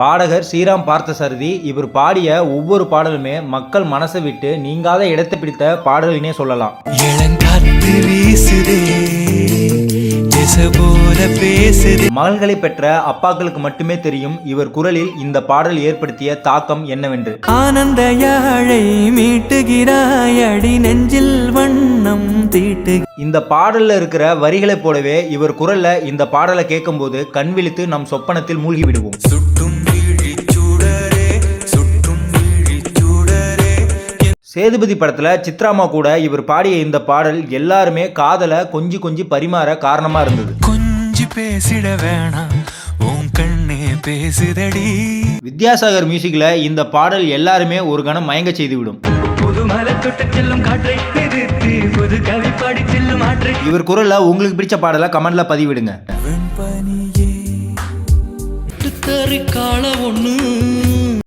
பாடகர் ஸ்ரீராம் பார்த்தசாரதி இவர் பாடிய ஒவ்வொரு பாடலுமே மக்கள் மனசை விட்டு நீங்காத இடத்தை பிடித்த பாடல்னே சொல்லலாம். மகள்களை பெற்ற அப்பாக்களுக்கு மட்டுமே தெரியும் இவர் குரலில் இந்த பாடல் ஏற்படுத்திய தாக்கம் என்னவென்று. ஆனந்த யாழை மீட்டுகிறாய் அடி நெஞ்சில் வண்ணம் தீட்டு. இந்த பாடல்ல இருக்கிற வரிகளைப் போலவே இவர் குரல்ல இந்த பாடலை கேட்கும்போது கண் விழித்து நம் சொப்பனத்தில் மூழ்கி விடுவோம். சுட்டும் சேதுபதி படத்துல சித்ராமா கூட இவர் பாடிய இந்த பாடல் எல்லாருமே காதலை கொஞ்சி கொஞ்சி பரிமாற காரணமா இருந்தது. கொஞ்சி பேசிட வேணாம் பேசுதடி. வித்யாசாகர் மியூசிக்ல இந்த பாடல் எல்லாருமே ஒரு கணம் மயங்க செய்துவிடும். புது மலை தொட்டு செல்லும் காற்றை பிரித்து புது கவி பாடி செல்லும் ஆற்றை. இவர் குரல்ல உங்களுக்கு பிடிச்ச பாடலை கமெண்ட்ல பதிவிடுங்க. ஒண்ணு.